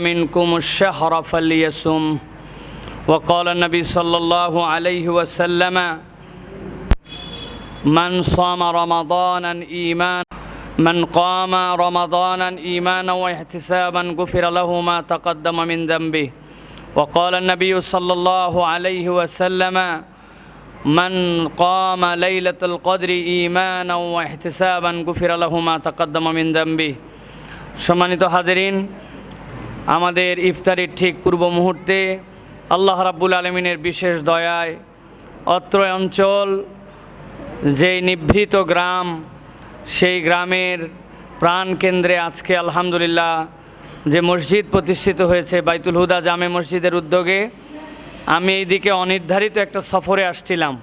منكم الشهر فليصم وقال النبي صلى الله عليه وسلم من صام رمضانا ايمانا من قام رمضانا ايمانا واحتسابا غفر له ما تقدم من ذنبه وقال النبي صلى الله عليه وسلم من قام ليله القدر ايمانا واحتسابا غفر له ما تقدم من ذنبه সম্মানিত হাজিরিন আমাদের ইফতারির ঠিক পূর্ব মুহূর্তে আল্লাহ রাব্বুল আলমিনের বিশেষ দয়ায় অত্র অঞ্চল যেই নিভৃত গ্রাম, সেই গ্রামের প্রাণকেন্দ্রে আজকে আলহামদুলিল্লাহ যে মসজিদ প্রতিষ্ঠিত হয়েছে বাইতুল হুদা জামে মসজিদের উদ্যোগে, আমি এইদিকে অনির্ধারিত একটা সফরে আসছিলাম।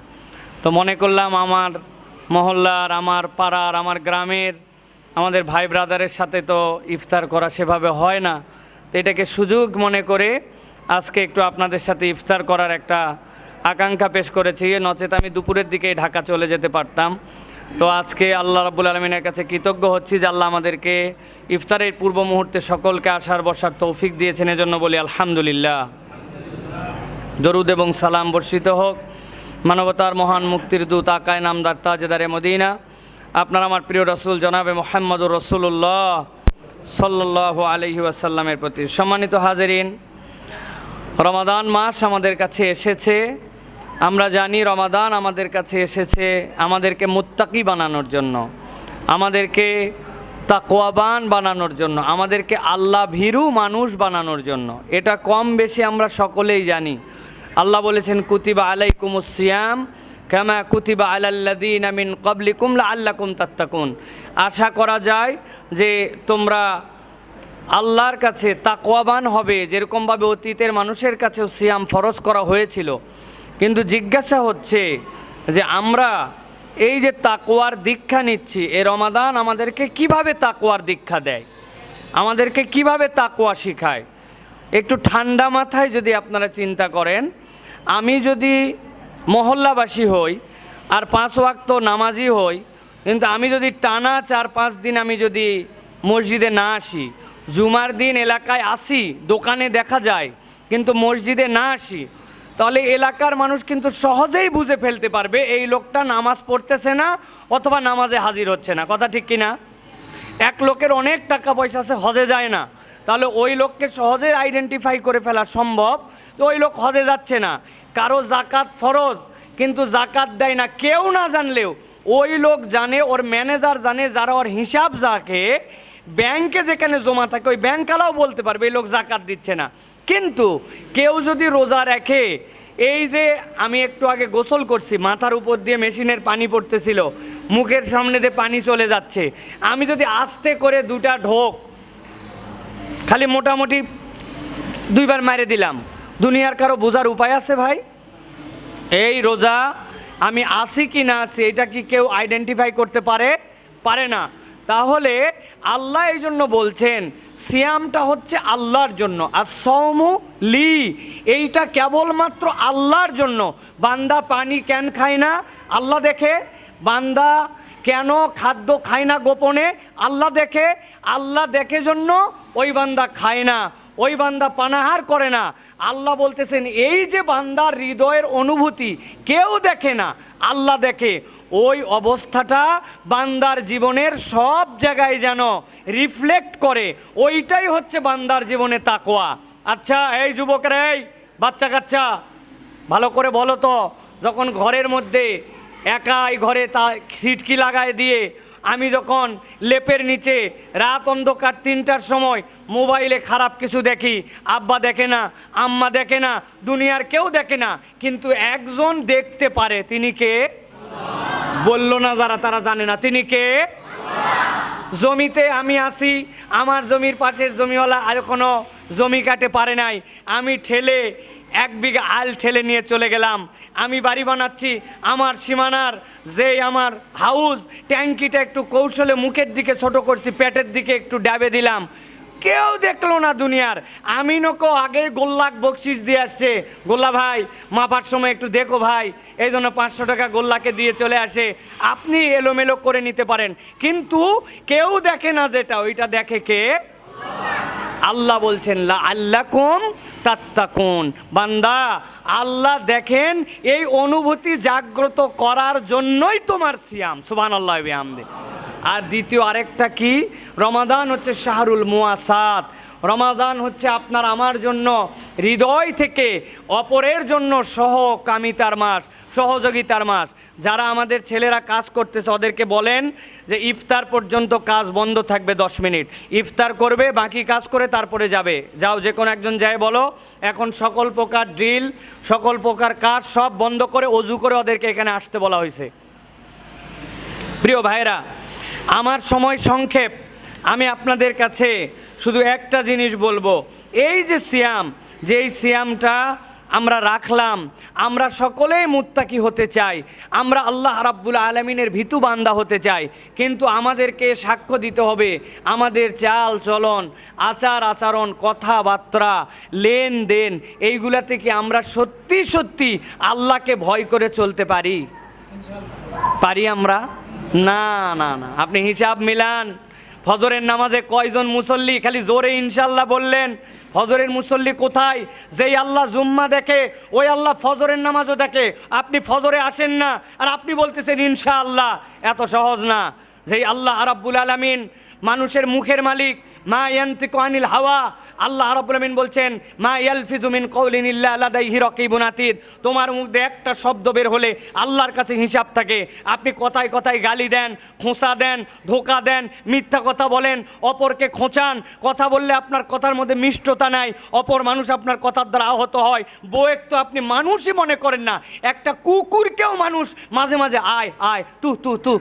তো মনে করলাম আমার মহল্লার, আমার পাড়ার, আমার গ্রামের আমাদের ভাই ব্রাদারের সাথে তো ইফতার করা সেভাবে হয় না। তো এটাকে সুযোগ মনে করে আজকে একটু আপনাদের সাথে ইফতার করার একটা আকাঙ্ক্ষা পেশ করেছি। নচেত আমি দুপুরের দিকে ঢাকা চলে যেতে পারতাম। তো আজকে আল্লাহ রাব্বুল আলমিনের কাছে কৃতজ্ঞ হচ্ছি যে আল্লাহ আমাদেরকে ইফতারের পূর্ব মুহূর্তে সকলকে আসার বসার তৌফিক দিয়েছেন। এজন্য বলি আলহামদুলিল্লাহ। দরুদ এবং সালাম বর্ষিত হোক। মানবতার মহান মুক্তির দূত আকায় নামদার তাজেদারে মদিনা। আপনার আমার প্রিয় রসুল জনাবে মোহাম্মদুর রসুল্লাহ সাল্লাহ আলহি আসাল্লামের প্রতি সম্মানিত হাজেরিন, রমাদান মাস আমাদের কাছে এসেছে। আমরা জানি রমাদান আমাদের কাছে এসেছে আমাদেরকে মুত্তাকি বানানোর জন্য, আমাদেরকে তাকোয়াবান বানানোর জন্য, আমাদেরকে আল্লাহ ভীরু মানুষ বানানোর জন্য। এটা কম বেশি আমরা সকলেই জানি। আল্লাহ বলেছেন, কুতিবা আলাইকুমুস সিয়াম, কামা কুতিবা আলাল্লাদিন আমিন কবলিকুম লা আল্লাকুম তাত্তাকুন। আশা করা যায় যে তোমরা আল্লাহর কাছে তাকোয়াবান হবে, যেরকমভাবে অতীতের মানুষের কাছেও সিয়াম ফরজ করা হয়েছিল। কিন্তু জিজ্ঞাসা হচ্ছে যে আমরা এই যে তাকোয়ার দীক্ষা নিচ্ছি, এ রমাদান আমাদেরকে কীভাবে তাকোয়ার দীক্ষা দেয়? আমাদেরকে কীভাবে তাকোয়া শিখায়? একটু ঠান্ডা মাথায় যদি আপনারা চিন্তা করেন, আমি যদি মহল্লাবাসী হই আর পাঁচ ওয়াক্ত নামাজি হই কিন্তু আমি যদি টানা চার, পাঁচ দিন আমি যদি মসজিদে না আসি, জুমার দিন এলাকায় আসি, দোকানে দেখা যায়, কিন্তু মসজিদে না আসি, তাহলে এলাকার মানুষ কিন্তু সহজেই বুঝে ফেলতে পারবে, এই লোকটা নামাজ পড়তেছে না অথবা নামাজে হাজির হচ্ছে না। কথা ঠিক কিনা? এক লোকের অনেক টাকা পয়সা আছে, হজে যায় না। তাহলে ওই লোককে সহজে আইডেন্টিফাই করে ফেলা সম্ভব তো ওই লোক হজে যাচ্ছে না। কারও জাকাত ফরজ, কিন্তু জাকাত দেয় না। কেউ না জানলেও ওই লোক জানে, ওর ম্যানেজার জানে, যারা ওর হিসাব যাকে ব্যাংকে যেখানে জমা থাকে, ওই ব্যাংকালাও বলতে পারবে, এই লোক জাকাত দিচ্ছে না। কিন্তু কেউ যদি রোজা রাখে, এই যে আমি একটু আগে গোসল করছি, মাথার উপর দিয়ে মেশিনের পানি পড়তেছিল, মুখের সামনে দিয়ে পানি চলে যাচ্ছে, আমি যদি আস্তে করে দুটা ঢোক, খালি মোটামুটি দুইবার মারে দিলাম, দুনিয়ার কারও বোঝার উপায় আছে ভাই? এই রোজা আমি আছি কি না আছি, এটা কি কেউ আইডেন্টিফাই করতে পারে? পারে না। তাহলে আল্লাহ এই জন্য বলছেন, সিয়ামটা হচ্ছে আল্লাহর জন্য, আর সৌমু লি। এইটা কেবলমাত্র আল্লাহর জন্য। বান্দা পানি কেন খায় না? আল্লাহ দেখে। বান্দা কেন খাদ্য খায় না গোপনে? আল্লাহ দেখে। আল্লাহ দেখে জন্য ওই বান্দা খায় না। ওই বান্দা পানাহার করে না। আল্লাহ বলতেছেন, এই যে বান্দার হৃদয়ের অনুভূতি কেউ দেখে না, আল্লাহ দেখে। ওই অবস্থাটা বান্দার জীবনের সব জায়গায় যেন রিফ্লেক্ট করে। ওইটাই হচ্ছে বান্দার জীবনে তাকোয়া আচ্ছা এই যুবকের এই বাচ্চা কাচ্চা, ভালো করে বলো তো, যখন ঘরের মধ্যে একাই ঘরে তা সিটকি লাগায় দিয়ে আমি যখন লেপের নিচে রাত অন্ধকার তিনটার সময় মোবাইলে খারাপ কিছু দেখি, আব্বা দেখে না, আম্মা দেখে না, দুনিয়ার কেউ দেখে না, কিন্তু একজন দেখতে পারে, তিনি কে? বলল না যারা, তারা জানে না, তিনি কে? জমিতে আমি আসি আমার জমির পাশের জমিওয়ালা আর কোনো জমি কাটে পারে নাই, আমি ঠেলে এক বিঘা আল ঠেলে নিয়ে চলে গেলাম। আমি বাড়ি বানাচ্ছি আমার সীমানার যে আমার হাউস ট্যাঙ্কিটা একটু কৌশলে মুখের দিকে ছোট করছি, পেটের দিকে একটু ড্যাবে দিলাম। কেউ দেখল না দুনিয়ার। আমি নকো আগে গোল্লাক বকশিস দিয়ে আসছে, গোল্লা ভাই, মাপার সময় একটু দেখো ভাই, এই জন্য পাঁচশো টাকা গোল্লাকে দিয়ে চলে আসে। আপনি এলোমেলো করে নিতে পারেন। কিন্তু কেউ দেখে না যেটা, ওইটা দেখে কে? আল্লাহ বলছেন, লা আল্লাকুম তাত্তাকুন। বান্দা, আল্লাহ দেখেন, এই অনুভূতি জাগ্রত করার জন্যই তোমার সিয়াম। সুবান আল্লাহ আমদে আর দ্বিতীয় আরেকটা কি? রমাদান হচ্ছে শাহরুল মুয়াসাত। রমাদান হচ্ছে আপনার আমার জন্য হৃদয় থেকে অপরের জন্য সহকামিতার মাস, সহযোগিতার মাস। যারা আমাদের ছেলেরা কাজ করতেছে, ওদেরকে বলেন যে ইফতার পর্যন্ত কাজ বন্ধ থাকবে দশ মিনিট। ইফতার করবে, বাকি কাজ করে তারপরে যাবে। যাও, যে কোনো একজন যায়, বলো। এখন সকল প্রকার ড্রিল সকল প্রকার কাজ সব বন্ধ করে অজু করে ওদেরকে এখানে আসতে বলা হয়েছে। প্রিয় ভাইরা আমার সময় সংক্ষেপ। আমি আপনাদের কাছে শুধু একটা জিনিস বলব। এই যে সিয়াম যে এই সিয়ামটা আমরা রাখলাম, আমরা সকলেই মুত্তাকি হতে চাই, আমরা আল্লাহ রাব্বুল আলমিনের ভীতু বান্দা হতে চাই, কিন্তু আমাদেরকে সাক্ষ্য দিতে হবে, আমাদের চাল চলন, আচার আচরণ, কথাবার্তা, লেনদেন, এইগুলা থেকে আমরা সত্যি সত্যি আল্লাহকে ভয় করে চলতে পারি। পারি আমরা? না না না। আপনি হিসাব মিলান। ফজরের নামাজে কয়জন মুসল্লি? খালি জোরে ইনশাল্লাহ বললেন, ফজরের মুসল্লি কোথায়? যেই আল্লাহ জুম্মা দেখে, ওই আল্লাহ ফজরের নামাজও দেখে। আপনি ফজরে আসেন না, আর আপনি বলতেছেন ইনশাআল্লাহ। এত সহজ না। যেই আল্লাহ আরাব্বুল আলমিন মানুষের মুখের মালিক মা ইয়ান্তিকু আনিল হাওয়া। আল্লাহ রাব্বুল আমিন বলছেন, মা ইয়ালফিজু মিন কওলিন ইল্লা লাদাইহি রাকিবুন আতীদ। তোমার মুখ দিয়ে একটা শব্দ বের হলে আল্লাহর কাছে হিসাব থাকে। আপনি কথায় কথায় গালি দেন, খোঁচা দেন, ধোকা দেন, মিথ্যা কথা বলেন, অপরকে খোঁচান। কথা বললে আপনার কথার মধ্যে মিষ্টতা নাই, অপর মানুষ আপনার কথার দ্বারা আহত হয়। বউয়ের তো আপনি মানুষই মনে করেন না। একটা কুকুরকেও মানুষ মাঝে মাঝে আয় আয়, তু তু তু।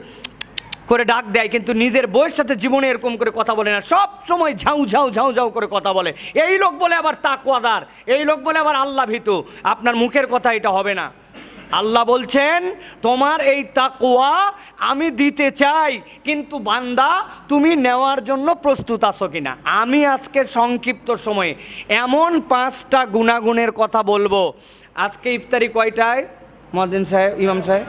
করে ডাক দেয়, কিন্তু নিজের বইয়ের সাথে জীবনে এরকম করে কথা বলে না। সব সময় ঝাউ ঝাউ ঝাউ ঝাউ করে কথা বলে। এই লোক বলে আবার তাকওয়াদার, এই লোক বলে আবার আল্লাহ ভীতু। আপনার মুখের কথা এটা হবে না। আল্লাহ বলছেন, তোমার এই তাকুয়া আমি দিতে চাই, কিন্তু বান্দা, তুমি নেওয়ার জন্য প্রস্তুত আছো কিনা? আমি আজকে সংক্ষিপ্ত সময়ে এমন পাঁচটা গুণাগুণের কথা বলব। আজকে ইফতারি কয়টায়? মদিন সাহেব, ইমাম সাহেব?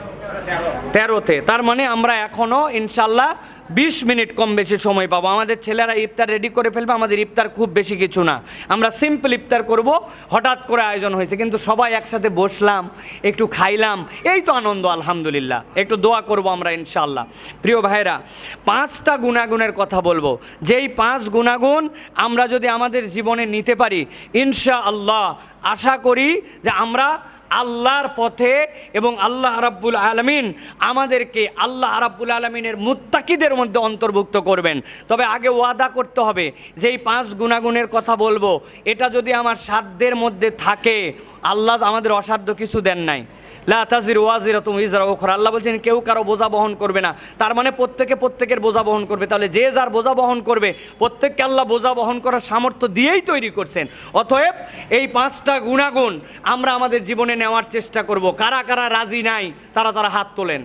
তেরোতে। তার মানে আমরা এখনও ইনশাল্লাহ, বিশ মিনিট কম বেশি সময় পাবো। আমাদের ছেলেরা ইফতার রেডি করে ফেলবে, আমাদের ইফতার খুব বেশি কিছু না। আমরা সিম্পল ইফতার করব, হঠাৎ করে আয়োজন হয়েছে। কিন্তু সবাই একসাথে বসলাম, একটু খাইলাম, এই তো আনন্দ, আলহামদুলিল্লাহ। একটু দোয়া করব আমরা, ইনশাল্লাহ। প্রিয় ভাইরা পাঁচটা গুণাগুণের কথা বলব। যেই পাঁচ গুণাগুণ আমরা যদি আমাদের জীবনে নিতে পারি ইনশা আল্লাহ আশা করি যে আমরা আল্লাহর পথে এবং আল্লাহ রাব্বুল আলমিন আমাদেরকে আল্লাহ রাব্বুল আলমিনের মুত্তাকিদের মধ্যে অন্তর্ভুক্ত করবেন। তবে আগে ওয়াদা করতে হবে যে এই পাঁচ গুণাগুণের কথা বলব, এটা যদি আমার সাধ্যের মধ্যে থাকে, আল্লাহ আমাদের অসাধ্য কিছু দেন নাই। লা ওয়াজিরা তুমি ইজরা ওখরা আল্লাহ বলছেন, কেউ কারও বোঝা বহন করবে না। তার মানে প্রত্যেকে প্রত্যেকের বোঝা বহন করবে। তাহলে যে যার বোঝা বহন করবে, প্রত্যেককে আল্লাহ বোঝা বহন করার সামর্থ্য দিয়েই তৈরি করছেন। অতএব এই পাঁচটা গুণাগুণ আমরা আমাদের জীবনে নেওয়ার চেষ্টা করব। কারা কারা রাজি নাই, তারা তারা হাত তোলেন।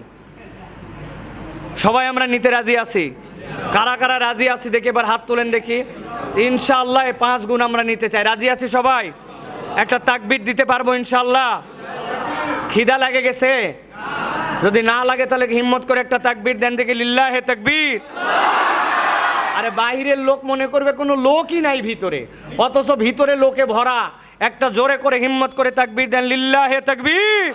সবাই আমরা নিতে রাজি আছি? কারা কারা রাজি আছি দেখি এবার হাত তোলেন দেখি। ইনশাআল্লাহ পাঁচ গুণ আমরা নিতে চাই। রাজি আছি সবাই? একটা তাকবির দিতে পারব ইনশাল্লাহ খিদা লাগে গেছে? যদি না লাগে তাহলে হিম্মত করে একটা তাকবির দেন দেখি লিল্লা হে তাকবির। আরে বাইরের লোক মনে করবে কোনো লোকই নাই ভিতরে, অথচ ভিতরে লোকে ভরা। একটা জোরে করে হিম্মত করে তাকবির দেন লিল্লা হে তাকবির।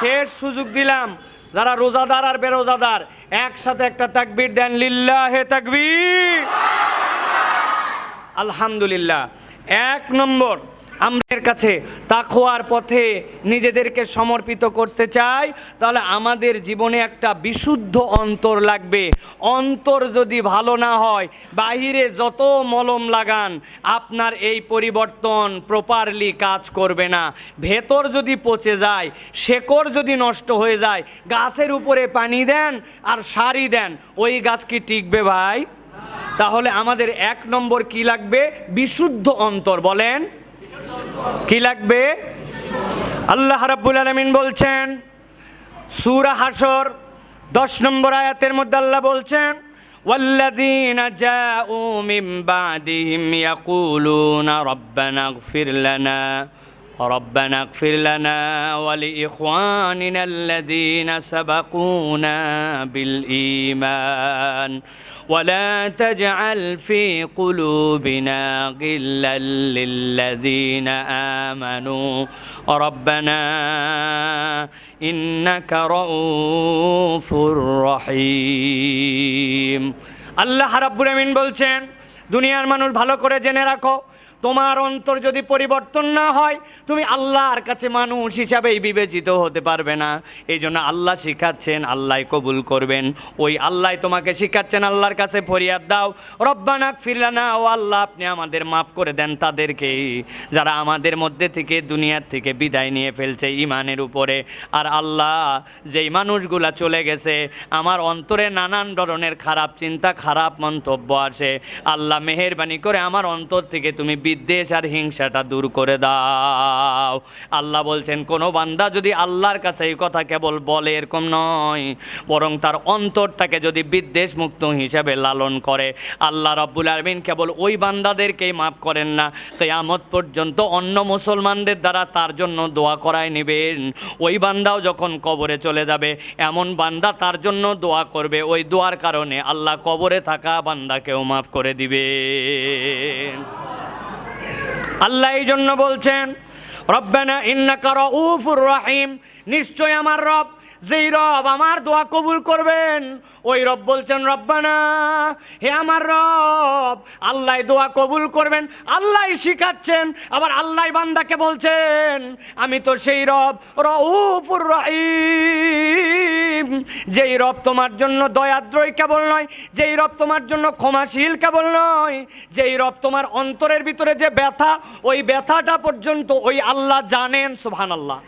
শেষ সুযোগ দিলাম, যারা রোজাদার আর বেরোজাদার, একসাথে একটা তাকবির দেন লিল্লা হে তাকবির। আলহামদুলিল্লাহ। এক নম্বর, আমাদের কাছে তাকোয়ার পথে নিজেদেরকে সমর্পিত করতে চাই। তাহলে আমাদের জীবনে একটা বিশুদ্ধ অন্তর লাগবে। অন্তর যদি ভালো না হয়, বাহিরে যত মলম লাগান, আপনার এই পরিবর্তন প্রপারলি কাজ করবে না। ভেতর যদি পচে যায়, শেকড় যদি নষ্ট হয়ে যায়, গাছের উপরে পানি দেন আর সারি দেন, ওই গাছ কি টিকবে ভাই? তাহলে আমাদের এক নম্বর কি লাগবে বিশুদ্ধ অন্তর বলেন কি লাগবে আল্লাহ রাব্বুল আলামিন বলছেন সূরা হাসর দশ নম্বর আয়াতের মধ্যে আল্লাহ বলছেন والذين جاءوا من بعدهم يقولون ربنا اغفر لنا ربنا اغفر لنا ولإخواننا الذين سبقونا بالإيمان ولا تجعل في قلوبنا غلا للذين آمنوا ربنا إنك رؤوف رحيم আল্লাহ রাব্বুল আমিন বলছেন দুনিয়ার মানুষ ভালো করে জেনে রাখো তোমার অন্তর যদি পরিবর্তন না হয়, তুমি আল্লাহর কাছে মানুষ হিসাবেই বিবেচিত হতে পারবে না। এই জন্য আল্লাহ শিখাচ্ছেন, আল্লাহ কবুল করবেন। ওই আল্লাহ তোমাকে শিখাচ্ছেন, আল্লাহর কাছে ফরিয়াদ দাও। রব্বানাক ফিরলানা ও আল্লাহ, আপনি আমাদের মাফ করে দেন তাদেরকে। যারা আমাদের মধ্যে থেকে, দুনিয়ার থেকে বিদায় নিয়ে ফেলছে ইমানের উপরে। আর আল্লাহ, যেই মানুষগুলা চলে গেছে, আমার অন্তরে নানান ধরনের খারাপ চিন্তা, খারাপ মন্তব্য আসে। আল্লাহ মেহেরবানি করে আমার অন্তর থেকে তুমি বিদ্বেষ আর হিংসাটা দূর করে দাও। আল্লাহ বলছেন, কোনো বান্দা যদি আল্লাহর কাছে এই কথা কেবল বলে এরকম নয়, বরং তার অন্তরটাকে যদি বিদ্বেষ মুক্ত হিসাবে লালন করে। আল্লাহ রব্বুল আলমিন কেবল ওই বান্দাদেরকেই মাফ করেন না, কেয়ামত পর্যন্ত অন্য মুসলমানদের দ্বারা তার জন্য দোয়া করায় নেবেন। ওই বান্দাও যখন কবরে চলে যাবে, এমন বান্দা তার জন্য দোয়া করবে, ওই দোয়ার কারণে আল্লাহ কবরে থাকা বান্দাকেও মাফ করে দিবে আল্লাহ এই জন্য বলছেন রব্বানা ইন্নাকা রউফুর রহিম। নিশ্চয় আমার রব যেই রব আমার দোয়া কবুল করবেন, ওই রব বলছেন, রব্বানা, হে আমার রব, আল্লাহ দোয়া কবুল করবেন, আল্লাহ শিখাচ্ছেন, আবার আল্লাহ বান্দাকে বলছেন, আমি তো সেই রব, রউফুর রহিম। যেই রব তোমার জন্য দয়াদ্রয় কেবল নয়, যেই রব তোমার জন্য ক্ষমাশীল কেবল নয়, যেই রব তোমার অন্তরের ভিতরে যে ব্যথা, ওই ব্যথাটা পর্যন্ত ওই আল্লাহ জানেন, সুবহানাল্লাহ।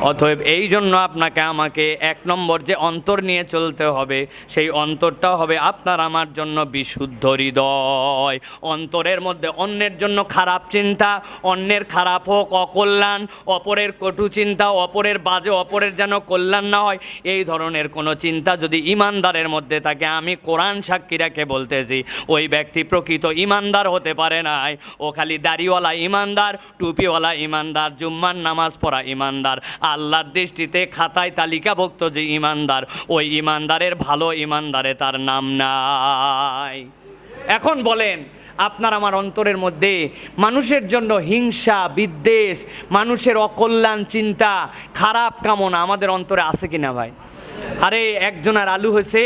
অতএব এই জন্য আপনাকে আমাকে এক নম্বর যে অন্তর নিয়ে চলতে হবে, সেই অন্তরটা হবে আপনার আমার জন্য বিশুদ্ধ হৃদয়। অন্তরের মধ্যে অন্যের জন্য খারাপ চিন্তা, অন্যের খারাপ হোক, অকল্যাণ, অপরের কটু চিন্তা, অপরের বাজে, অপরের যেন কল্যাণ না হয়, এই ধরনের কোনো চিন্তা যদি ইমানদারের মধ্যে থাকে, আমি কোরআন সাক্ষী রেখে বলতেছি, ওই ব্যক্তি প্রকৃত ইমানদার হতে পারে নাই। ও খালি দাড়িওয়ালা ইমানদার, টুপিওয়ালা ইমানদার, জুম্মার নামাজ পড়া ইমানদার। আল্লাহর দৃষ্টিতে খাতায় তালিকাভুক্ত যে ইমানদার, ওই ইমানদারের ভালো ইমানদারে তার নাম নাই। এখন বলেন, আপনার আমার অন্তরের মধ্যে মানুষের জন্য হিংসা, বিদ্বেষ, মানুষের অকল্যাণ চিন্তা, খারাপ কামনা আমাদের অন্তরে আছে কিনা ভাই? আরে, একজনের আলু হয়েছে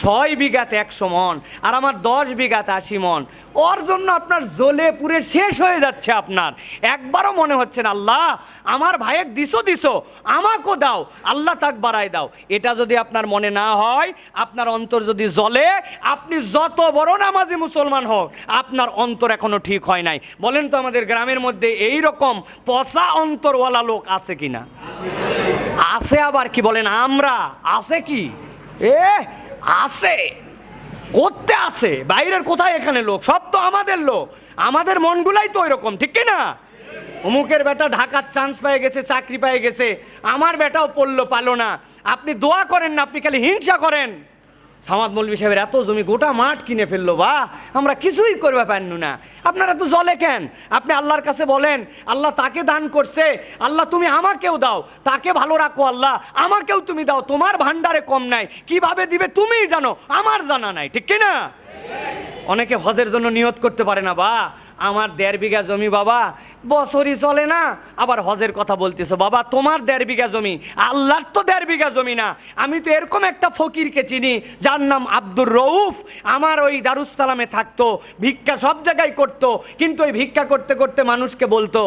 ছয় বিঘাতে একশো মন, আর আমার দশ বিঘাতে আশি মন। ওর জন্য আপনার জ্বলে পুরে শেষ হয়ে যাচ্ছে আপনার। একবারও মনে হচ্ছে না, আল্লাহ, আমার ভাইয়ের দিছো দিছো আমাকেও দাও, আল্লাহ তাক বাড়াই দাও। এটা যদি আপনার মনে না হয়, আপনার অন্তর যদি জ্বলে, আপনি যত বড় নামাজি মুসলমান হোক, আপনার অন্তর এখনও ঠিক হয় নাই। বলেন তো আমাদের গ্রামের মধ্যে এই রকম পচা অন্তরওয়ালা লোক আছে কি না আছে আবার কি বলেন? আমরা? আছে কি? এ আছে। করতে আছে। বাইরের কোথায় এখানে লোক? সব তো আমাদের লোক। আমাদের মনগুলাই তো ওইরকম, ঠিক না? অমুকের বেটা ঢাকার চান্স পেয়ে গেছে, চাকরি পেয়ে গেছে। আমার বেটাও পড়ল পালো না। আপনি দোয়া করেন না, আপনি খালি হিংসা করেন। সামাদ মৌলবী সাহেবের এত জমি গোটা মাঠ কিনে ফেলল, বা। আমরা কিছুই করবে পারনু না। আপনারা তো জলে কেন? আপনি আল্লাহর কাছে বলেন, আল্লাহ তাকে দান করছে, আল্লাহ তুমি আমাকেও দাও। তাকে ভালো রাখো আল্লাহ, আমাকেও তুমি দাও। তোমার ভান্ডারে কম নাই। কীভাবে দিবে তুমিই জানো, আমার জানা নাই, ঠিক কি না অনেকে হজের জন্য নিয়ত করতে পারে না, বা। আমার দেড় বিঘা জমি বাবা বছরই চলে না, আবার হজের কথা বলতেছো। বাবা, তোমার দেড় বিঘা জমি, আল্লাহর তো দেড় বিঘা জমি না। আমি তো এরকম একটা ফকিরকে চিনি, যার নাম আব্দুর রউফ। আমার ওই দারুসালামে থাকতো, ভিক্ষা সব জায়গায় করতো, কিন্তু ওই ভিক্ষা করতে করতে মানুষকে বলতো,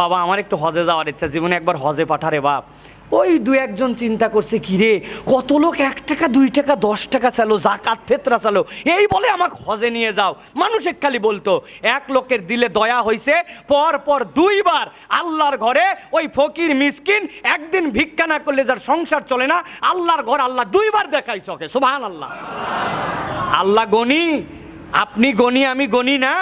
বাবা, আমার একটু হজে যাওয়ার ইচ্ছা, জীবনে একবার হজে পাঠারে বাপ। ওই দু একজন চিন্তা করছে, কি রে, কত লোক এক টাকা, দুই টাকা, দশ টাকা চালো, জাকাত, ফেতরা চালো, এই বলে আমাকে হজে নিয়ে যাও। মানুষ খালি বলতো, এক লোকের দিলে দয়া হইছে, পর পর দুইবার আল্লাহর ঘরে ওই ফকির, মিসকিন একদিন ভিক্ষা না করলে যার সংসার চলে না, আল্লাহর ঘর আল্লাহ দুইবার দেখাই চকে সুবহান আল্লাহ আল্লাহ গনি, আপনি গনি, আমি গনি না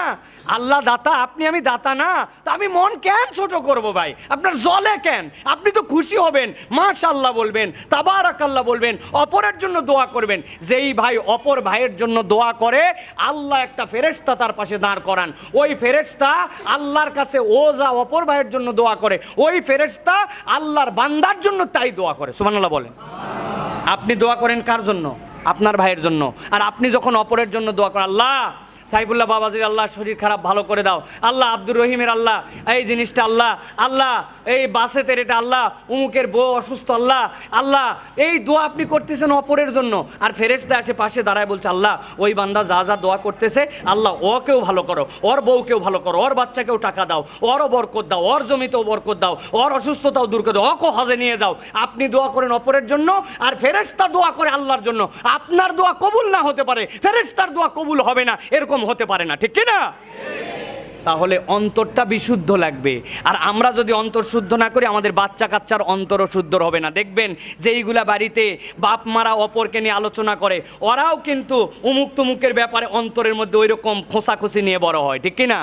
আল্লাহ দাতা, আপনি আমি দাতা না। তা আমি মন কেন ছোট করব ভাই? আপনার জলে কেন? আপনি তো খুশি হবেন মাশাল্লাহ বলবেন, তাবারাকাল্লাহ বলবেন, অপরের জন্য দোয়া করবেন। যেই ভাই অপর ভাইয়ের জন্য দোয়া করে, আল্লাহ একটা ফেরেশতা তার পাশে দাঁড় করান। ওই ফেরেশতা আল্লাহর কাছে ও যা অপর ভাইয়ের জন্য দোয়া করে, ওই ফেরেশতা আল্লাহর বান্দার জন্য তাই দোয়া করে। সুবহানাল্লাহ বলেন। আপনি দোয়া করেন কার জন্য? আপনার ভাইয়ের জন্য। আর আপনি যখন অপরের জন্য দোয়া করেন, আল্লাহ সাইফুল্লাহ বাবাজির আল্লাহ শরীর খারাপ, ভালো করে দাও। আল্লাহ আব্দুর রহিমের আল্লাহ, এই জিনিসটা আল্লাহ আল্লাহ, এই বাসেতের এটা আল্লাহ, উমুকের বউ অসুস্থ আল্লাহ আল্লাহ, এই দোয়া আপনি করতেছেন অপরের জন্য। আর ফেরেশতা আসে পাশে দাঁড়ায় বলছে, আল্লাহ, ওই বান্দা যা যা দোয়া করতেছে, আল্লাহ, ওকেও ভালো করো, ওর বউকেও ভালো করো, ওর বাচ্চাকেও টাকা দাও, ওরও বরকত দাও, ওর জমিতেও বরকত দাও, ওর অসুস্থতাও দূর করে দাও ওকে হজে নিয়ে যাও। আপনি দোয়া করেন অপরের জন্য, আর ফেরেশতা দোয়া করে আল্লাহর জন্য। আপনার দোয়া কবুল না হতে পারে, ফেরেশতার দোয়া কবুল হবে না, এরকম হতে পারে না, ঠিক কি না তাহলে অন্তরটা বিশুদ্ধ লাগবে। আর আমরা যদি অন্তর শুদ্ধ না করি, আমাদের বাচ্চা কাচ্চার অন্তরও শুদ্ধ হবে না। দেখবেন যে এইগুলা বাড়িতে বাপ মারা অপরকে নিয়ে আলোচনা করে, ওরাও কিন্তু উমুক তুমুকের ব্যাপারে অন্তরের মধ্যে ওই রকম খোঁচাখুচি নিয়ে বড় হয়, ঠিক কি না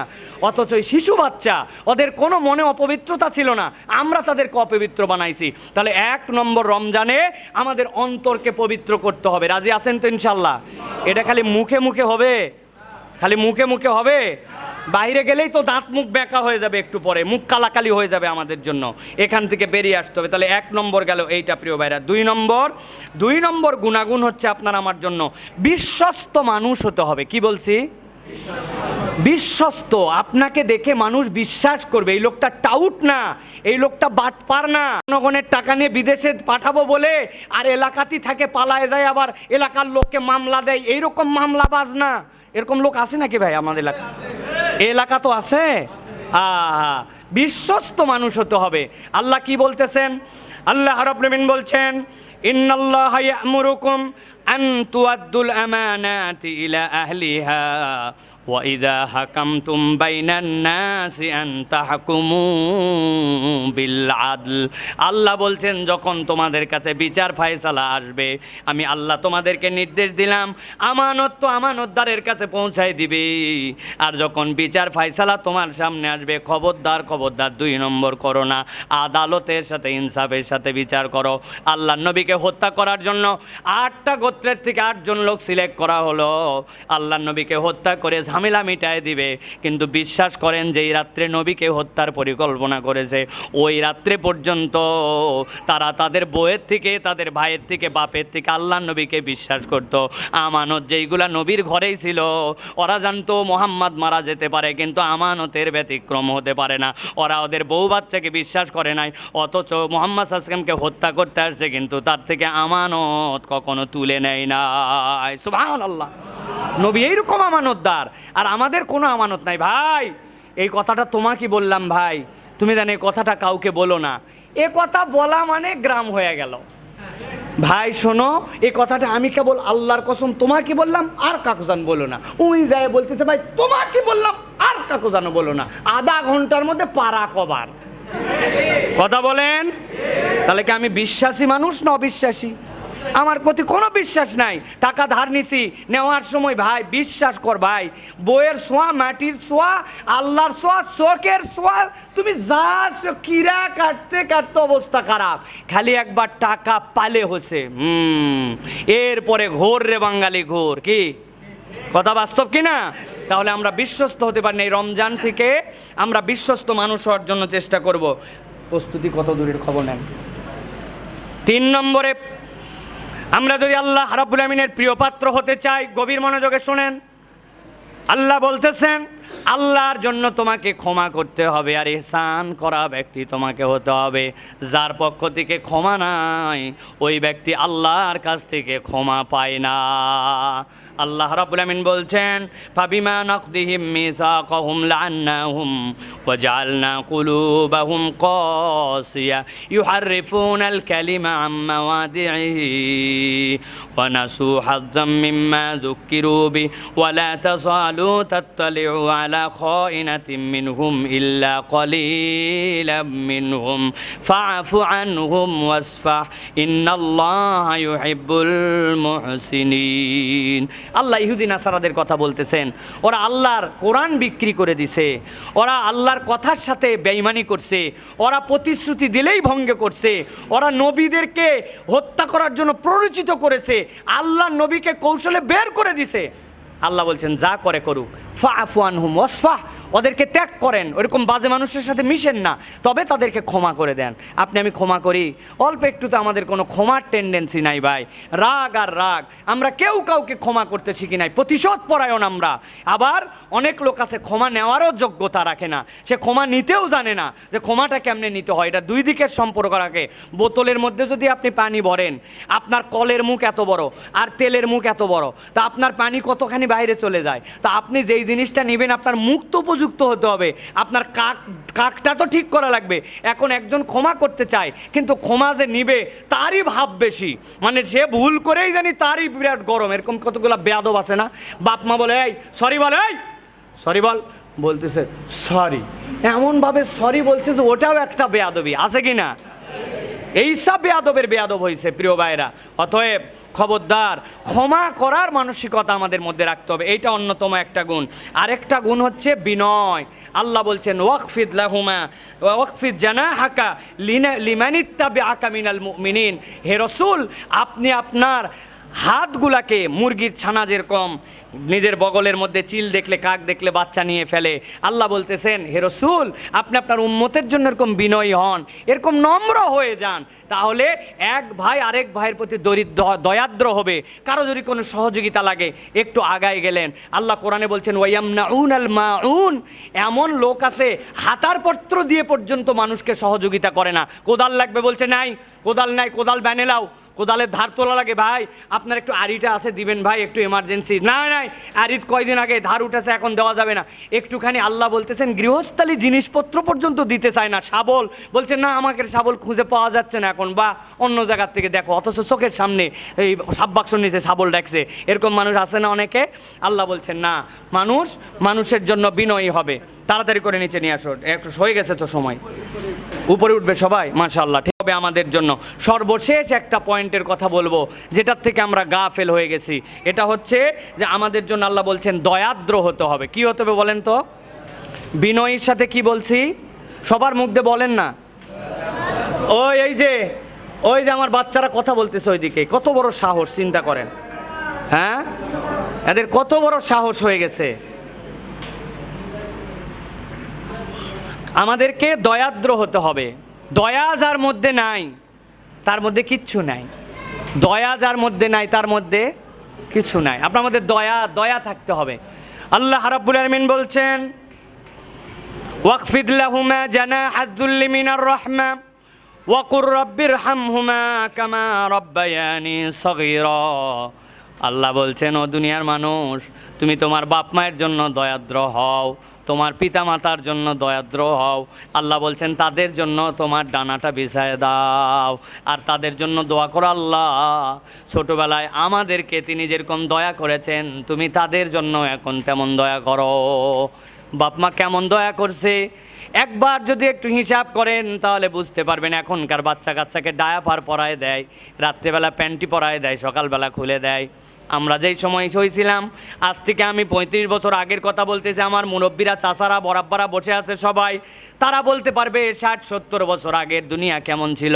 অথচ শিশু বাচ্চা, ওদের কোনো মনে অপবিত্রতা ছিল না। আমরা তাদেরকে অপবিত্র বানাইছি। তাহলে এক নম্বর রমজানে আমাদের অন্তরকে পবিত্র করতে হবে। রাজি আছেন তো ইনশাল্লাহ? এটা খালি মুখে মুখে হবে? খালি মুখে মুখে হবে। বাইরে গেলেই তো দাঁত মুখ বেঁকা হয়ে যাবে একটু পরে, মুখ কালাকালি হয়ে যাবে আমাদের জন্য। এখান থেকে বেরিয়ে আসতে হবে। তাহলে এক নম্বর গেল এইটা, প্রিয় ভাইরা। দুই নম্বর দুই নম্বর গুণাগুণ হচ্ছে আপনার আমার জন্য। বিশ্বস্ত মানুষ হতে হবে। কি বলছি? বিশ্বস্ত। আপনাকে দেখে মানুষ বিশ্বাস করবে, এই লোকটা টাউট না, এই লোকটা বাটপার না। জনগণের টাকা নিয়ে বিদেশে পাঠাবো বলে আর এলাকাতেই থাকে, পালায় যায় আবার এলাকার লোককে মামলা দেয়। এইরকম মামলা বাজ না। এরকম লোক আছে নাকি ভাই আমাদের এলাকা? এলাকা তো আছে। বিশ্বস্ত মানুষ হতে হবে। আল্লাহ কি বলতেছেন? আল্লাহ রবীন্দিন বলছেন, ইন্নাল্লাহ ওয়াইদা হাকাম তুম বাইনান্নাসি আন তাহকুমু বিল আল্লাহ বলছেন, যখন তোমাদের কাছে বিচার ফায়সালা আসবে, আমি আল্লাহ তোমাদেরকে নির্দেশ দিলাম, আমানত তো আমানতদারের কাছে পৌঁছায় দিবে। আর যখন বিচার ফায়সালা তোমার সামনে আসবে, খবরদার খবরদার দুই নম্বর করো না। আদালতের সাথে, ইনসাফের সাথে বিচার করো। আল্লাহ নবীকে হত্যা করার জন্য আটটা গোত্রের থেকে আটজন লোক সিলেক্ট করা হলো। আল্লাহ নবীকে হত্যা করে ঝামেলা মিটায় দিবে। কিন্তু বিশ্বাস করেন যে এই রাত্রে নবীকে হত্যার পরিকল্পনা করেছে। ওই রাত্রে পর্যন্ত তারা তাদের বইয়ের থেকে, তাদের ভাইয়ের থেকে, বাপের থেকে আল্লাহ নবীকে বিশ্বাস করতো। আমানত যেইগুলা নবীর ঘরেই ছিল, ওরা জানতো মোহাম্মদ মারা যেতে পারে, কিন্তু আমানতের ব্যতিক্রম হতে পারে না। ওরা ওদের বউ বাচ্চাকে বিশ্বাস করে নাই, অথচ মোহাম্মদ সাসকেমকে হত্যা করতে আসছে, কিন্তু তার থেকে আমানত কখনো তুলে নেয় নাই। সুবহান আল্লাহ নবী, এইরকম আমানতদার। আর আমাদের কোনো আমানত নাই। ভাই, এই কথাটা তোমাকে বললাম ভাই। তুমি জানো, এই কথাটা কাউকে বলো না। এ কথা বলা মানে গ্রাম হয়ে গেল। ভাই, শোনো, এই কথাটা আমি কেবল আল্লাহর কসম তোমাকে বললাম, আর কাকু জান বলো না। উই যায় বলতেছে, ভাই, তোমাকে বললাম, আর কাকু জানো বলো না। আধা ঘণ্টার মধ্যে পারা কবার। কথা বলেন? তাহলে কি আমি বিশ্বাসী মানুষ না অবিশ্বাসী? আমার প্রতি কোনো বিশ্বাস নাই। টাকা ধার নিছি, নেওয়ার সময় ভাই বিশ্বাস কর ভাই, বইয়ের সোয়া, মাটির সোয়া, আল্লাহর সোয়া, চোখের সোয়া, তুমি যা কিরা কাটতে কাটতে অবস্থা খারাপ। খালি একবার টাকা পালে হচ্ছে হুম। এরপরে ঘোর রে বাঙালি ঘোর, কি? কথা বাস্তব কি না? তাহলে আমরা বিশ্বস্ত হতে পারি না, এই রমজান থেকে আমরা বিশ্বস্ত মানুষ হওয়ার জন্য চেষ্টা করব। প্রস্তুতি কত দূরের খবর নেন? তিন নম্বরে আমরা যদি আল্লাহ হারাবুল আমিনের প্রিয় পাত্র হতে চাই, গভীর মনোযোগে শোনেন। আল্লাহ বলতেছেন, আল্লাহর জন্য তোমাকে ক্ষমা করতে হবে আর এহসান করা ব্যক্তি তোমাকে হতে হবে। যার পক্ষ থেকে ক্ষমা নাই, ওই ব্যক্তি আল্লাহর কাছ থেকে ক্ষমা পায় না। আল্লাহ রাব্বুল আমিন বলছেন ফাবিমা নাকদিহিম মিসাকাহুম লান্নাহুম ওয়াজআলনা কুলুবাহুম قاسية يحرفون الكلم عن مواضعه ونسوا حظا مما ذكروا به ولا تزالوا تطلع على خائنة منهم إلا قليلا منهم فاعف عنهم واصفح إن الله يحب المحسنين আল্লাহ ইহুদিন আসারাদের কথা বলতেছেন। ওরা আল্লাহর কোরআন বিক্রি করে দিছে। ওরা আল্লাহর কথার সাথে বেইমানি করছে। ওরা প্রতিশ্রুতি দিলেই ভঙ্গ করছে। ওরা নবীদেরকে হত্যা করার জন্য প্ররোচিত করেছে। আল্লাহ নবীকে কৌশলে বের করে দিছে। আল্লাহ বলছেন, যা করে করুক ফা আফওয়ান হুম ওসফাহ ওদেরকে ত্যাগ করেন, ওরকম বাজে মানুষের সাথে মিশেন না, তবে তাদেরকে ক্ষমা করে দেন। আপনি আমি ক্ষমা করি। অল্প একটু তো আমাদের কোনো ক্ষমার টেন্ডেন্সি নাই ভাই। রাগ আর রাগ। আমরা কেউ কাউকে ক্ষমা করতে শিখি নাই। প্রতিশোধ পরায়ণ আমরা। আবার অনেক লোক আছে, ক্ষমা নেওয়ারও যোগ্যতা রাখে না। সে ক্ষমা নিতেও জানে না যে ক্ষমাটা কেমনে নিতে হয়। এটা দুই দিকের সম্পর্ক রাখে। বোতলের মধ্যে যদি আপনি পানি ভরেন, আপনার কলের মুখ এত বড় আর তেলের মুখ এত বড়, তা আপনার পানি কতখানি বাইরে চলে যায়? তা আপনি যেই জিনিসটা নেবেন, আপনার মুখ তো হতে হবে। আপনার কাক, কাকটা তো ঠিক করা লাগবে। এখন একজন ক্ষমা করতে চায়, কিন্তু ক্ষমা যে নিবে, তারই ভাব বেশি। মানে সে ভুল করেই জানি তারই বিরাট গরম। এরকম কতগুলো বেয়াদব আছে না? বাপ মা বলে, এই সরি বল, এই সরি বল। বলতেছে সরি এমনভাবে সরি বলছে যে ওটাও একটা বেয়াদবি। আছে কি না? এইসব বেয়াদবের বেয়াদব হয়েছে প্রিয় ভাইরা। অতএব খবরদার, ক্ষমা করার মানসিকতা আমাদের মধ্যে রাখতে হবে। এইটা অন্যতম একটা গুণ। আরেকটা গুণ হচ্ছে বিনয়। আল্লাহ বলছেন, ওয়াকফিদ লাহুমা, ওয়াকফিদ জানা হাকা লিনা লিমানিত্তাবে আকা মিনাল মুমিনিন। হে রসুল, আপনি আপনার হাতগুলাকে মুরগির ছানা যেরকম নিজের বগলের মধ্যে চিল দেখলে, কাক দেখলে, বাচ্চা নিয়ে ফেলে। আল্লাহ বলতেছেন, হে রসুল, আপনি আপনার উম্মতের জন্য এরকম বিনয়ী হন, এরকম নম্র হয়ে যান। তাহলে এক ভাই আরেক ভাইয়ের প্রতি দরিদ্র, দয়াদ্র হবে। কারও যদি কোনো সহযোগিতা লাগে, একটু আগায় গেলেন। আল্লাহ কোরআনে বলছেন ওয়াইয়াম নাউন আল মা উন এমন লোক আছে, হাতার পত্র দিয়ে পর্যন্ত মানুষকে সহযোগিতা করে না। কোদাল লাগবে বলছে, নাই, কোদাল নাই, কোদাল ব্যানেলাও কোদালের ধার তোলা লাগে ভাই। আপনার একটু আড়িটা আছে, দিবেন ভাই, একটু এমার্জেন্সি না নাই আড়িত কয়দিন আগে ধার উঠেছে, এখন দেওয়া যাবে না। একটুখানি আল্লাহ বলতেছেন, গৃহস্থালী জিনিসপত্র পর্যন্ত দিতে চায় না, শাবল। বলছে, না, আমাকে শাবল খুঁজে পাওয়া যাচ্ছে না এখন, বা অন্য জায়গার থেকে দেখো। অথচ চোখের সামনে এই সাববাক্সর নিচে শাবল ডাকছে এরকম মানুষ আছে না অনেকে? আল্লাহ বলছেন, না, মানুষ মানুষের জন্য বিনয়ী হবে। তাড়াতাড়ি করে নিচে নিয়ে আসো, একটু হয়ে গেছে তো সময়। উপরে উঠবে সবাই মাশাল্লাহ হবে আমাদের জন্য। সর্বশেষ একটা পয়েন্টের কথা বলব, যেটার থেকে আমরা গা ফেল হয়ে গেছি। এটা হচ্ছে যে আমাদের জন্য আল্লাহ বলছেন, দয়াদ্র হতে হবে। কি হতে হবে বলেন তো? বিনয়ীর সাথে কি বলছি? সবার মুখ দিয়ে বলেন না। ওই, এই যে, ওই যে আমার বাচ্চারা কথা বলতেছে ওইদিকে, কত বড় সাহস, চিন্তা করেন। হ্যাঁ? এদের কত বড় সাহস হয়ে গেছে। আমাদেরকে দয়াদ্র হতে হবে। দয়া যার মধ্যে নাই, তার মধ্যে কিচ্ছু নাই। দয়া যার মধ্যে নাই, তার মধ্যে কিছু নাই। আপনার মধ্যে দয়া দয়া থাকতে হবে। আল্লাহ রাব্বুল আলামিন বলছেন কামা আল্লাহ বলছেন, ও দুনিয়ার মানুষ, তুমি তোমার বাপ মায়ের জন্য দয়াদ্র হও। তোমার পিতা মাতার জন্য দয়াদ্র হও। আল্লাহ বলছেন, তাদের জন্য তোমার ডানাটা বিছায় দাও। আর তাদের জন্য দোয়া করো আল্লাহ। ছোটবেলায় আমাদেরকে তিনি যেরকম দয়া করেছেন, তুমি তাদের জন্য এখন তেমন দয়া করো। বাপ মা কেমন দয়া করছে? একবার যদি একটু হিসাব করেন, তাহলে বুঝতে পারবেন এখনকার বাচ্চা কাচ্চাকে ডায়াপার পরায় দেয়, রাত্রেবেলা প্যান্টি পরায় দেয়, সকালবেলা খুলে দেয়। আমরা যেই সময় হয়েছিলাম আজ থেকে আমি পঁয়ত্রিশ বছর আগের কথা বলতেছি, আমার মুরব্বীরা চাষারা বরাব্বারা বসে আছে সবাই। তারা বলতে পারবে, ষাট, সত্তর বছর আগের দুনিয়া কেমন ছিল?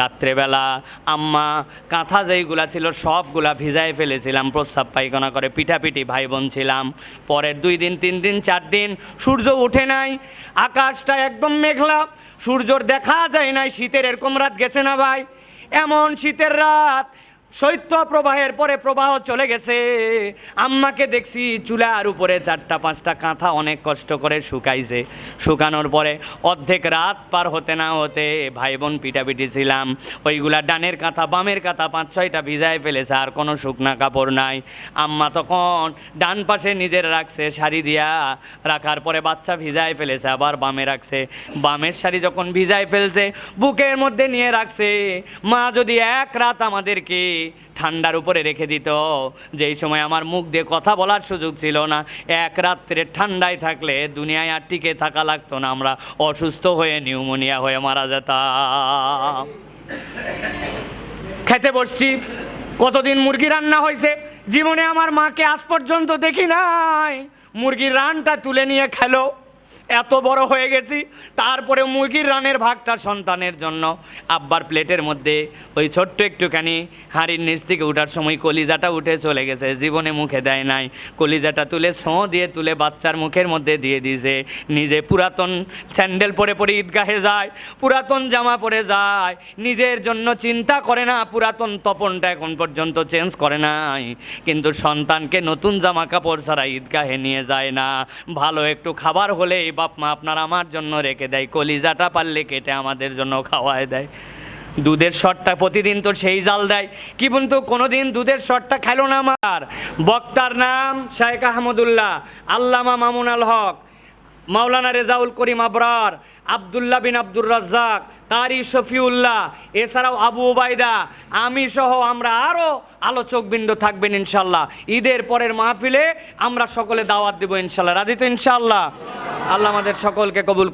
রাত্রেবেলা আম্মা কাঁথা যেইগুলা ছিল, সবগুলা ভিজায় ফেলেছিলাম, প্রস্রাব পায়খানা করে, পিঠাপিঠি ভাই বোন ছিলাম। পরের দুই দিন, তিন দিন, চার দিন, সূর্য উঠে নাই, আকাশটা একদম মেঘলা, সূর্যর দেখা যায় নাই, শীতের এরকম রাত গেছে না ভাই? এমন শীতের রাত শৈত্য প্রবাহের পরে প্রবাহ চলে গেছে। আম্মাকে দেখছি চুলার উপরে চারটা, পাঁচটা কাঁথা অনেক কষ্ট করে শুকাইছে। শুকানোর পরে অর্ধেক রাত পার হতে না হতে ভাই বোন পিটাপিটি ছিলাম। ওইগুলা ডানের কাঁথা, বামের কাঁথা পাঁচ, ছয়টা ভিজায় ফেলেছে, আর কোনো শুকনা কাপড় নাই। আম্মা তখন ডান পাশে নিজের রাখছে, শাড়ি দিয়া রাখার পরে বাচ্চা ভিজায় ফেলেছে, আবার বামে রাখছে। বামের শাড়ি যখন ভিজায় ফেলছে, বুকের মধ্যে নিয়ে রাখছে, মা, যদি এক রাত আমাদেরকে ঠান্ডার উপরে রেখে দিত। যেই সময় আমার মুখ দিয়ে কথা বলার সুযোগ ছিল না, এক রাত্রে ঠান্ডায় থাকলে দুনিয়ায় আর টিকে থাকা লাগতো না। আমরা অসুস্থ হয়ে নিউমোনিয়া হয়ে মারা যেতাম। খেতে বসছি। কতদিন মুরগি রান্না হয়েছে? জীবনে আমার মাকে আজ পর্যন্ত দেখি নাই। মুরগির রানটা তুলে নিয়ে খেলো। এত বড় হয়ে গেছি, তারপরে মুরগির রানের ভাগটা সন্তানের জন্য। আব্বার প্লেটের মধ্যে ওই ছোট্ট একটুখানি হাঁড়ির নিচ থেকে ওঠার সময় কলিজাটা উঠে চলে গেছে, জীবনে মুখে দেয় নাই। কলিজাটা তুলে সোঁ দিয়ে তুলে বাচ্চার মুখের মধ্যে দিয়ে দিয়েছে। নিজে পুরাতন স্যান্ডেল পরে পরে ঈদগাহে যায়, পুরাতন জামা পরে যায়। নিজের জন্য চিন্তা করে না, পুরাতন তপনটা এখন পর্যন্ত চেঞ্জ করে নাই। কিন্তু সন্তানকে নতুন জামা কাপড় ছাড়া ঈদগাহে নিয়ে যায় না। ভালো একটু খাবার হলে বাপ মা আপনার আমার জন্য রেখে দেয়, কলিজাটা পারলে কেটে আমাদের জন্য খাওয়ায় দেয়। দুধের শটটা প্রতিদিন তো সেই জাল দেয়। কি বলতো কোনোদিন দুধের শটটা খেলো না আমার? বক্তার নাম শায়েক আহমদুল্লাহ, আল্লামা মামুন আল হক, মাওলানা রেজাউল করিম আবরার, আবদুল্লাহ বিন আব্দুর রাজ্জাক কারি শফিউল্লাহ, এছাড়াও আবু ওবায়দা আমি সহ আমরা আরও আলোচকবৃন্দ থাকবেন ইনশাল্লাহ। ঈদের পরের মাহফিলে আমরা সকলে দাওয়াত দেবো ইনশাল্লাহ। রাজি তো ইনশাল্লাহ? আল্লাহ আমাদের সকলকে কবুল